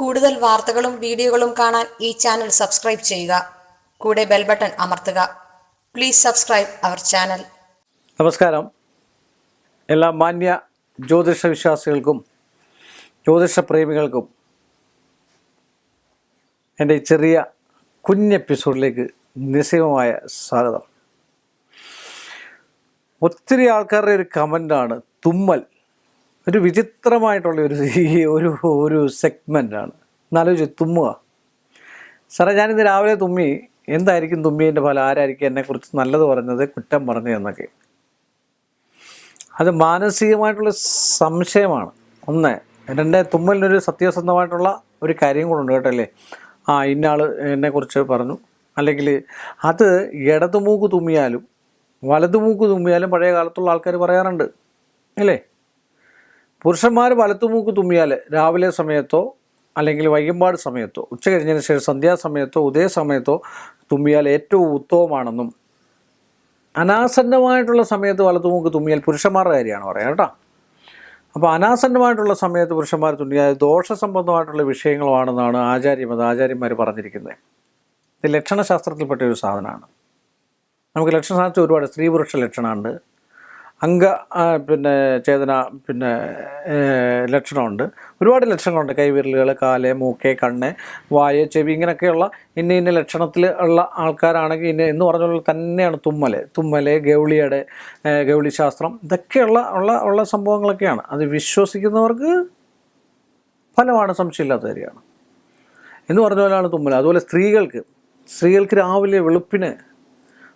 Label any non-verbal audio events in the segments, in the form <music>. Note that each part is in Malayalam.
കൂടുതൽ വാർത്തകളും വീഡിയോകളും കാണാൻ ഈ ചാനൽ സബ്സ്ക്രൈബ് ചെയ്യുക. കൂടെ ബെൽ ബട്ടൺ അമർത്തുക. Please subscribe our channel. നമസ്കാരം. എല്ലാ മാന്യ ജ്യോതിഷ വിശ്വാസികൾക്കും ജ്യോതിഷ പ്രേമികൾക്കും എന്റെ ചെറിയ കുഞ്ഞ് എപ്പിസോഡിലേക്ക് നിസ്സീമമായ സ്വാഗതം. ഒത്തിരി ആൾക്കാരുടെ ഒരു കമന്റാണ് തുമ്മൽ. ഒരു വിചിത്രമായിട്ടുള്ള ഒരു <laughs> ഒരു ഒരു സെഗ്മെന്റാണ് എന്നാലോചിച്ച് തുമ്മുക. സാറേ ഞാനിന്ന് രാവിലെ തുമ്മി എന്തായിരിക്കും തുമ്മിയതിന്റെ ഫലം? ആരായിരിക്കും എന്നെക്കുറിച്ച് നല്ലത് പറഞ്ഞത്? കുറ്റം പറഞ്ഞു എന്നൊക്കെ. അത് മാനസികമായിട്ടുള്ള സംശയമാണ്. ഒന്ന് രണ്ട് തുമ്മലിനൊരു സത്യസന്ധമായിട്ടുള്ള ഒരു കാര്യം കൂടെ കേട്ടല്ലേ ആ ഇന്നാൾ എന്നെക്കുറിച്ച് പറഞ്ഞു. അല്ലെങ്കിൽ അത് ഇടതുമൂക്ക് തുമ്മിയാലും വലതുമൂക്ക് തുമ്മിയാലും പഴയ കാലത്തുള്ള ആൾക്കാർ പറയാറുണ്ട്. അല്ലേ? പുരുഷന്മാർ വലത്തുമൂക്ക് തുമ്മിയാൽ രാവിലെ സമയത്തോ അല്ലെങ്കിൽ വൈകുമ്പാട് സമയത്തോ ഉച്ച കഴിഞ്ഞതിന് ശേഷം സന്ധ്യാസമയത്തോ ഉദയ സമയത്തോ തുമ്മിയാൽ ഏറ്റവും ഉത്തമമാണെന്നും അനാസന്നമായിട്ടുള്ള സമയത്ത് വലത്തുമൂക്ക് തുമ്മിയാൽ പുരുഷന്മാരുടെ കാര്യമാണ് പറയാം കേട്ടോ. അപ്പോൾ അനാസന്നമായിട്ടുള്ള സമയത്ത് പുരുഷന്മാർ തുമ്മിയാൽ ദോഷസംബന്ധമായിട്ടുള്ള വിഷയങ്ങളുമാണെന്നാണ് ആചാര്യമത് ആചാര്യന്മാർ പറഞ്ഞിരിക്കുന്നത്. ഇത് ലക്ഷണശാസ്ത്രത്തിൽപ്പെട്ട ഒരു സാധനമാണ്. നമുക്ക് ലക്ഷണശാസ്ത്രം ഒരുപാട് സ്ത്രീ പുരുഷ ലക്ഷണമുണ്ട്. അംഗ പിന്നെ ചേതന പിന്നെ ലക്ഷണമുണ്ട്. ഒരുപാട് ലക്ഷണങ്ങളുണ്ട്. കൈവിരലുകൾ കാൽ മൂക്ക് കണ്ണ് വായ ചെവി ഇങ്ങനെയൊക്കെയുള്ള ഇന്ന ഇന്ന ലക്ഷണത്തിൽ ഉള്ള ആൾക്കാരാണെങ്കിൽ ഇന്ന എന്ന് പറഞ്ഞ പോലെ തന്നെയാണ് തുമ്മൽ തുമ്മൽ ഗൗളിയുടെ ഗൗളി ശാസ്ത്രം ഇതൊക്കെയുള്ള ഉള്ള ഉള്ള സംഭവങ്ങളൊക്കെയാണ്. അത് വിശ്വസിക്കുന്നവർക്ക് ഫലമാണ് സംശയമില്ലാത്ത കാര്യമാണ്. എന്ന് പറഞ്ഞ പോലെയാണ് തുമ്മൽ അതുപോലെ സ്ത്രീകൾക്ക്. സ്ത്രീകൾക്ക് രാവിലെ വെളുപ്പിന്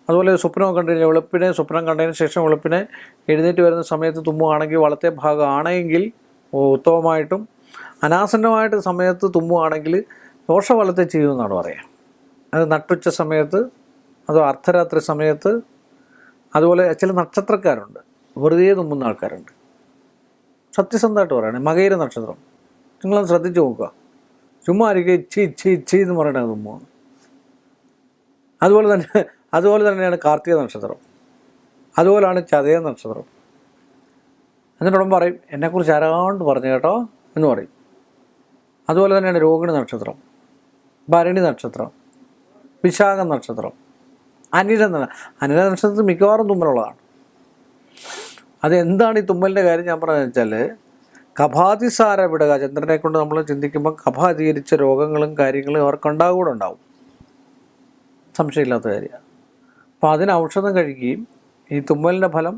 അതുപോലെ സ്വപ്നം കണ്ടില്ല. വെളുപ്പിനെ സ്വപ്നം കണ്ടതിന് ശേഷം വെളുപ്പിനെ എഴുന്നേറ്റ് വരുന്ന സമയത്ത് തുമ്മുകയാണെങ്കിൽ വളത്തെ ഭാഗമാണെങ്കിൽ ഉത്തമമായിട്ടും അനാസന്നമായിട്ട് സമയത്ത് തുമ്മുകയാണെങ്കിൽ ദോഷഫലത്തെ ചെയ്യുമെന്നാണ് പറയുക. അത് നട്ടുച്ച സമയത്ത് അതോ അർദ്ധരാത്രി സമയത്ത് അതുപോലെ ചില നക്ഷത്രക്കാരുണ്ട്. വെറുതെ തുമ്മുന്ന ആൾക്കാരുണ്ട്. സത്യസന്ധമായിട്ട് പറയുകയാണ് മകയിര നക്ഷത്രം. നിങ്ങളത് ശ്രദ്ധിച്ച് നോക്കുക. ചുമ്മാ ഇരിക്കുക ഇച്ചി ഇച്ചി ഇച്ചി എന്ന് പറയണത് തുമ്മുകയാണ് അതുപോലെ തന്നെ അതുപോലെ തന്നെയാണ് കാർത്തിക നക്ഷത്രം. അതുപോലെയാണ് ചതയ നക്ഷത്രം. എന്നിട്ടുടൻ പറയും എന്നെക്കുറിച്ച് ആരാണ്ട് പറഞ്ഞു കേട്ടോ എന്ന് പറയും. അതുപോലെ തന്നെയാണ് രോഹിണി നക്ഷത്രം ഭരണി നക്ഷത്രം വിശാഖ നക്ഷത്രം അനിര അനില നക്ഷത്രത്തിൽ മിക്കവാറും തുമ്മലുള്ളതാണ്. അതെന്താണ് ഈ തുമ്മലിന്റെ കാര്യം ഞാൻ പറഞ്ഞതെന്ന് വെച്ചാൽ കഭാതിസാര വിടുക ചന്ദ്രനെ കൊണ്ട് നമ്മൾ ചിന്തിക്കുമ്പോൾ കഫ അധികരിച്ച രോഗങ്ങളും കാര്യങ്ങളും അവർക്കുണ്ടാകൂടെ ഉണ്ടാവും. സംശയമില്ലാത്ത കാര്യമാണ്. അപ്പോൾ അതിന് ഔഷധം കഴിക്കുകയും ഈ തുമ്മലിന്റെ ഫലം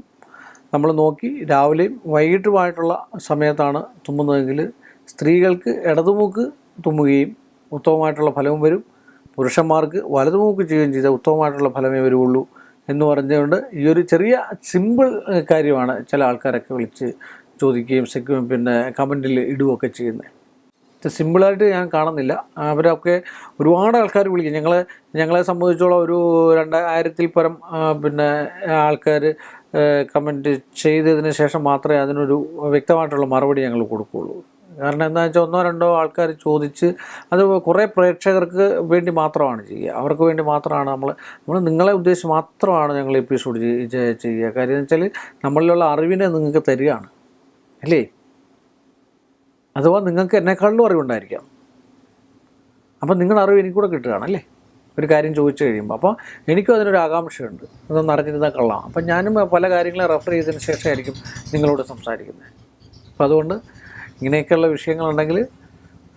നമ്മൾ നോക്കി രാവിലെയും വൈകിട്ടുമായിട്ടുള്ള സമയത്താണ് തുമ്മുന്നതെങ്കിൽ സ്ത്രീകൾക്ക് ഇടതുമൂക്ക് തുമ്മുകയും ഉത്തമമായിട്ടുള്ള ഫലവും വരും. പുരുഷന്മാർക്ക് വലതുമൂക്ക് ചെയ്യുകയും ചെയ്താൽ ഉത്തമമായിട്ടുള്ള ഫലമേ വരുള്ളൂ എന്ന് പറഞ്ഞുകൊണ്ട് ഈ ഒരു ചെറിയ സിമ്പിൾ കാര്യമാണ് ചില ആൾക്കാരൊക്കെ വിളിച്ച് ചോദിക്കുകയും പിന്നെ കമന്റിൽ ഇടുകയൊക്കെ ചെയ്യുന്നത്. സിമ്പിളായിട്ട് ഞാൻ കാണുന്നില്ല. അവരൊക്കെ ഒരുപാട് ആൾക്കാർ വിളിക്കും. ഞങ്ങൾ ഞങ്ങളെ സംബന്ധിച്ചോളം ഒരു രണ്ടായിരത്തിൽ പരം പിന്നെ ആൾക്കാർ കമന്റ് ചെയ്തതിന് ശേഷം മാത്രമേ അതിനൊരു വ്യക്തമായിട്ടുള്ള മറുപടി ഞങ്ങൾ കൊടുക്കുകയുള്ളൂ. കാരണം എന്താ വെച്ചാൽ ഒന്നോ രണ്ടോ ആൾക്കാർ ചോദിച്ച് അത് കുറേ പ്രേക്ഷകർക്ക് വേണ്ടി മാത്രമാണ് ചെയ്യുക. അവർക്ക് വേണ്ടി മാത്രമാണ് നമ്മൾ നമ്മൾ നിങ്ങളെ ഉദ്ദേശിച്ച് മാത്രമാണ് ഞങ്ങൾ എപ്പിസോഡ് ചെയ്യുക. കാര്യം എന്ന് വെച്ചാൽ നമ്മളിലുള്ള അറിവിനെ നിങ്ങൾക്ക് തരികയാണ്. അല്ലേ? അഥവാ നിങ്ങൾക്ക് എന്നെക്കാളിലും അറിവുണ്ടായിരിക്കാം. അപ്പം നിങ്ങളുടെ അറിവ് എനിക്കൂടെ കിട്ടുകയാണ് അല്ലേ? ഒരു കാര്യം ചോദിച്ചു കഴിയുമ്പോൾ അപ്പോൾ എനിക്കും അതിനൊരു ആകാംക്ഷയുണ്ട്. അതൊന്ന് അറിഞ്ഞിരുന്നാൽ കൊള്ളാം. അപ്പം ഞാനും പല കാര്യങ്ങളെ റെഫർ ചെയ്തതിന് ശേഷമായിരിക്കും നിങ്ങളോട് സംസാരിക്കുന്നത്. അപ്പോൾ അതുകൊണ്ട് ഇങ്ങനെയൊക്കെയുള്ള വിഷയങ്ങളുണ്ടെങ്കിൽ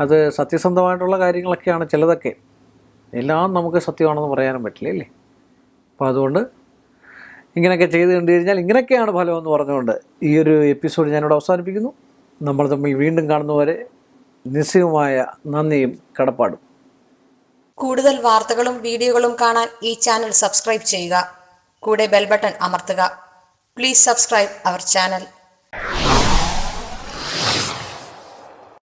അത് സത്യസന്ധമായിട്ടുള്ള കാര്യങ്ങളൊക്കെയാണ് ചിലതൊക്കെ. എല്ലാം നമുക്ക് സത്യമാണെന്ന് പറയാനും പറ്റില്ല അല്ലേ? അപ്പോൾ അതുകൊണ്ട് ഇങ്ങനെയൊക്കെ ചെയ്ത് കണ്ടു കഴിഞ്ഞാൽ ഇങ്ങനെയൊക്കെയാണ് ഫലമെന്ന് പറഞ്ഞുകൊണ്ട് ഈ ഒരു എപ്പിസോഡ് ഞാനിവിടെ അവസാനിപ്പിക്കുന്നു. നമ്മൾ തമ്മിൽ വീണ്ടും കാണുന്നവരെ നിസ്സയമായ നന്ദിയും കടപ്പാടും. കൂടുതൽ വാർത്തകളും വീഡിയോകളും കാണാൻ ഈ ചാനൽ സബ്സ്ക്രൈബ് ചെയ്യുക. കൂടെ ബെൽ ബട്ടൺ അമർത്തുക. Please subscribe our channel